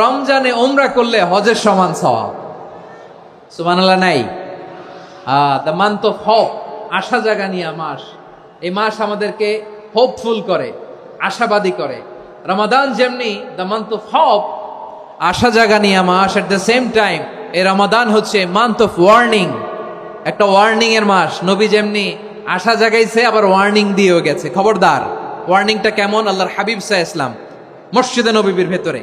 রমজানে ওমরা করলে হজের সমান সওয়াব। সুবহানাল্লাহ, নাই? দ্য মান্থ অফ আশা জাগানিয়া মাস। এই মাস আমাদেরকে হোপফুল করে, আশাবাদী করে। রমাদান যেমনি দ্য মান্থ অফ হোপ আশা জাগানিয়া মাস এট দ্য সেম টাইম এই রমাদান হচ্ছে মান্থ অফ ওয়ার্নিং একটা ওয়ার্নিং এর মাস, নবী যেমনি আশা জাগাইছে, আবার ওয়ার্নিং দিয়েও গেছে। খবরদার ওয়ার্নিংটা কেমন? আল্লাহর হাবিব সাহ ইসলাম, মসজিদে নবীর ভেতরে।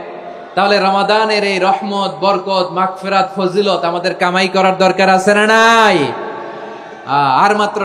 তাহলে রমাদানের এই রহমত, বরকত, মাগফিরাত, ফজিলত আমাদের কামাই করার দরকার আছে না নাই? আর মাত্র